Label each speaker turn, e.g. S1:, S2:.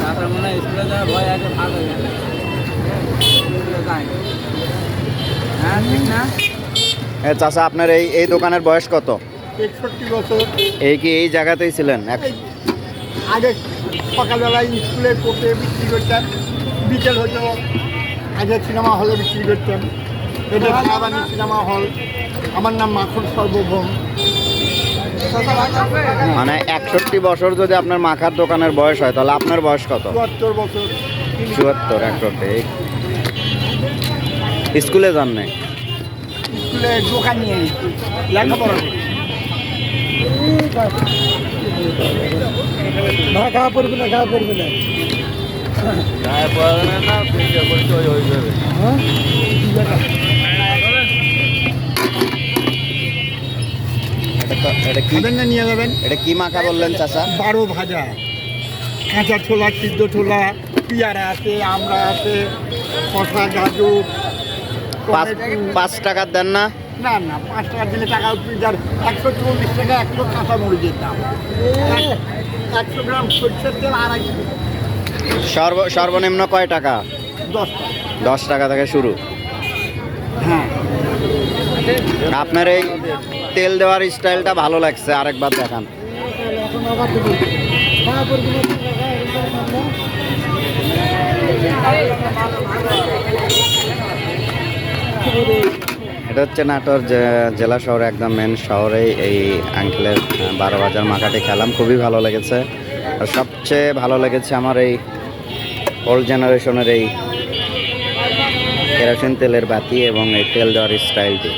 S1: তারপরে মনে হয় স্কুলে যাওয়ার ভয় ভাগ হয়ে। হ্যাঁ ঠিক না
S2: এ, চাচা আপনার এই এই দোকানের বয়স কত
S3: একষট্টি বছর
S2: এই কি এই জায়গাতেই ছিলেন
S3: আগে সকালবেলায় স্কুলে কোর্টে বিক্রি করতাম বিকেল হতো আগে সিনেমা হলে বিক্রি করতাম এটা সাবানি সিনেমা হল আমার নাম মাখন সর্বভৌম।
S2: মানে একষট্টি বছর যদি আপনার মাখার দোকানের বয়স হয় তাহলে আপনার বয়স কত?
S3: চুয়াত্তর বছর।
S2: চুয়াত্তর একষট্টি স্কুলে যান নাই?
S3: স্কুলে দোকান নিয়ে লেখাপড়া করি।
S1: খাওয়া পড়বে না খাওয়া পড়বে না।
S2: এটা এটা কি?
S3: না নিয়ে যাবেন
S2: এটা কি মাখা বললেন চাচা?
S3: বারো ভাজা। কাঁচা ছোলা সিদ্ধ ছোলা পিয়ারা আছে আমরা আছে শশা গাজর
S2: পাঁচ টাকার দেন না?
S3: না না পাঁচ টাকা দিলে টাকা যার একশো চল্লিশ টাকা একশো কাঁচা মরিচের দাম। একশো গ্রাম সরষের তেল আড়াইশো
S2: সর্ব সর্বনিম্ন কয় টাকা?
S3: দশ টাকা।
S2: থেকে শুরু।
S3: হ্যাঁ।
S2: আপনার এই তেল দেওয়ার স্টাইলটা ভালো লাগছে আরেকবার দেখান। এটা হচ্ছে নাটোর জেলা শহরে একদম মেন শহরেই এই আঙ্কেলের বারো বাজার মাখাটি খেলাম। খুবই ভালো লেগেছে। আর সবচেয়ে ভালো লেগেছে আমার এই ওল্ড জেনারেশনের এই কেরোসিন তেলের বাতি এবং এই তেল দেওয়ার স্টাইলটি